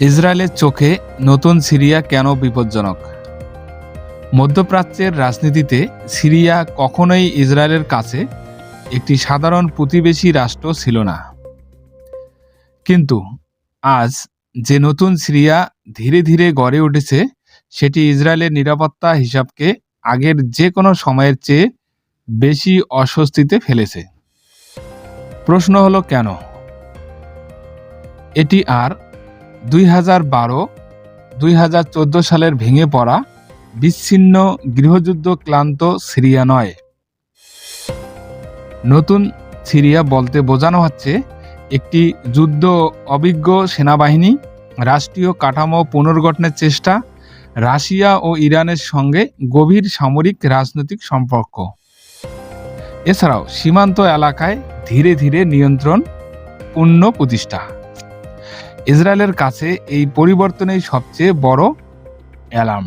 ইসরায়েলের চোখে নতুন সিরিয়া কেন বিপজ্জনক? মধ্যপ্রাচ্যের রাজনীতিতে সিরিয়া কখনোই ইসরায়েলের কাছে একটি সাধারণ প্রতিবেশী রাষ্ট্র ছিল না। কিন্তু আজ যে নতুন সিরিয়া ধীরে ধীরে গড়ে উঠেছে, সেটি ইসরায়েলের নিরাপত্তা হিসাবকে আগের যে কোনো সময়ের চেয়ে বেশি অস্বস্তিতে ফেলেছে। প্রশ্ন হলো কেন? এটি আর দুই হাজার বারো, দুই হাজার চোদ্দ সালের ভেঙে পড়া বিচ্ছিন্ন গৃহযুদ্ধ ক্লান্ত সিরিয়া নয়। নতুন সিরিয়া বলতে বোঝানো হচ্ছে একটি যুদ্ধ অভিজ্ঞ সেনাবাহিনী, রাষ্ট্রীয় কাঠামো পুনর্গঠনের চেষ্টা, রাশিয়া ও ইরানের সঙ্গে গভীর সামরিক রাজনৈতিক সম্পর্ক। এছাড়াও সীমান্ত এলাকায় ধীরে ধীরে নিয়ন্ত্রণ, পূর্ণ প্রতিষ্ঠা। ইসরায়েলের কাছে এই পরিবর্তনই সবচেয়ে বড় অ্যালার্ম।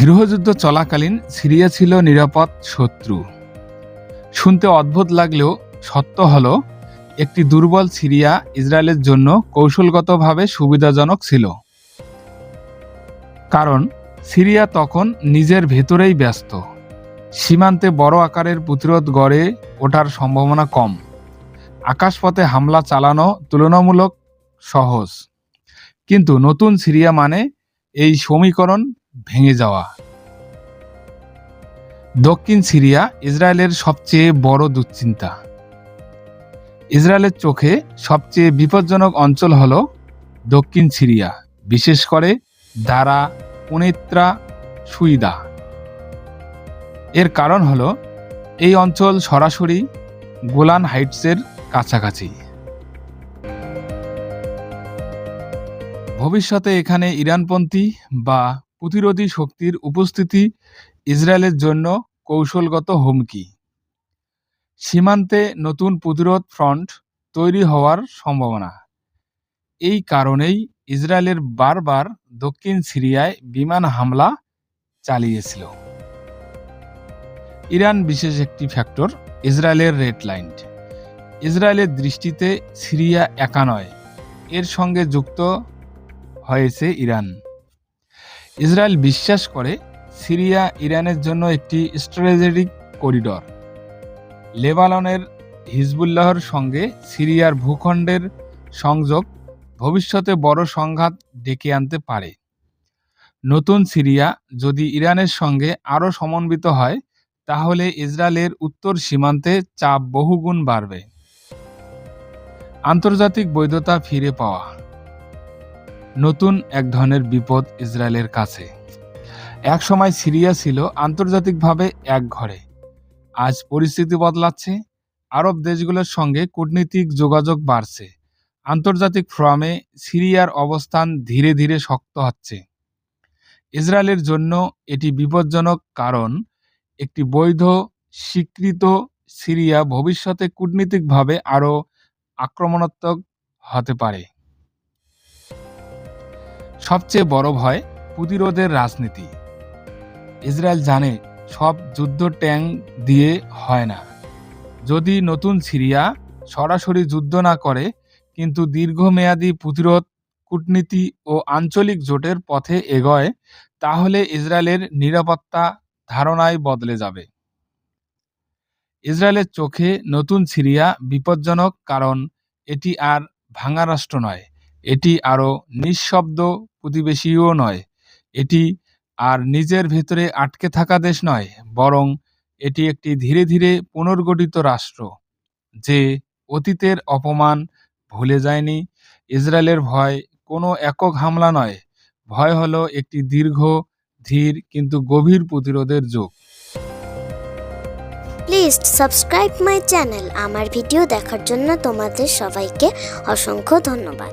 গৃহযুদ্ধ চলাকালীন সিরিয়া ছিল নিরাপদ শত্রু। শুনতে অদ্ভুত লাগলেও সত্য হল, একটি দুর্বল সিরিয়া ইসরায়েলের জন্য কৌশলগতভাবে সুবিধাজনক ছিল। কারণ, সিরিয়া তখন নিজের ভেতরেই ব্যস্ত। সীমান্তে বড় আকারের প্রতিরোধ গড়ে ওঠার সম্ভাবনা কম। আকাশপথে হামলা চালানো তুলনামূলক সহজ। কিন্তু নতুন সিরিয়া মানে এই সমীকরণ ভেঙে যাওয়া। দক্ষিণ সিরিয়া ইসরায়েলের সবচেয়ে বড় দুশ্চিন্তা। ইসরায়েলের চোখে সবচেয়ে বিপজ্জনক অঞ্চল হল দক্ষিণ সিরিয়া, বিশেষ করে দারা পুনেত্রা সুইদা। এর কারণ হলো এই অঞ্চল সরাসরি গোলান হাইটসের কাছাকাছি। ভবিষ্যতে এখানে ইরানপন্থী বা প্রতিরোধী শক্তির উপস্থিতি ইসরায়েলের জন্য কৌশলগত হুমকি। সীমান্তে নতুন প্রতিরোধ ফ্রন্ট তৈরি হওয়ার সম্ভাবনা। এই কারণেই ইসরায়েলের বারবার দক্ষিণ সিরিয়ায় বিমান হামলা চালিয়েছিল। ইরান বিশেষ একটি ফ্যাক্টর, ইসরায়েলের রেড লাইন। ইসরায়েলের দৃষ্টিতে সিরিয়া একা নয়। এর সঙ্গে যুক্ত হয়েছে ইরান। ইসরায়েল বিশ্বাস করে সিরিয়া ইরানের জন্য একটি স্ট্র্যাটেজিক করিডর। লেবাননের হিজবুল্লাহর সঙ্গে সিরিয়ার ভূখণ্ডের সংযোগ ভবিষ্যতে বড় সংঘাত ডেকে আনতে পারে। নতুন সিরিয়া যদি ইরানের সঙ্গে আরও সমন্বিত হয়, তাহলে ইসরায়েলের উত্তর সীমান্তে চাপ বহুগুণ বাড়বে। আন্তর্জাতিক বৈধতা ফিরে পাওয়া। নতুন এক ধরনের বিপদ ইসরায়েলের কাছে। এক সময় সিরিয়া ছিল আন্তর্জাতিকভাবে এক ঘরে। আজ পরিস্থিতি বদলাচ্ছে। আরব দেশগুলোর সঙ্গে কূটনীতিক যোগাযোগ বাড়ছে। আন্তর্জাতিক ফোরামে সিরিয়ার অবস্থান ধীরে ধীরে শক্ত হচ্ছে। ইসরায়েলের জন্য এটি বিপজ্জনক কারণ, একটি বৈধ, স্বীকৃত সিরিয়া ভবিষ্যতে কূটনীতিকভাবে আরও আক্রমণাত্মক হতে পারে। সবচেয়ে বড় ভয় প্রতিরোধের রাজনীতি। ইসরায়েল জানে সব যুদ্ধ ট্যাঙ্ক দিয়ে হয় না। যদি নতুন সিরিয়া সরাসরি যুদ্ধ না করে, কিন্তু দীর্ঘমেয়াদী প্রতিরোধ, কূটনীতি ও আঞ্চলিক জোটের পথে এগোয়, তাহলে ইসরায়েলের নিরাপত্তা ধারণাই বদলে যাবে। ইসরায়েলের চোখে নতুন সিরিয়া বিপজ্জনক কারণ এটি আর ভাঙা রাষ্ট্র নয়, এটি আরও নিঃশব্দ প্রতিবেশীও নয়, এটি আর নিজের ভেতরে আটকে থাকা দেশ নয়, বরং এটি একটি ধীরে ধীরে পুনর্গঠিত রাষ্ট্র, যে অতীতের অপমান ভুলে যায়নি। ইসরায়েলের ভয় কোনো একক হামলা নয়, ভয় হলো একটি দীর্ঘ, ধীর, কিন্তু গভীর প্রতিরোধের যুগ। Please subscribe my channel. আমার ভিডিও দেখার জন্য তোমাদের সবাইকে অসংখ্য ধন্যবাদ।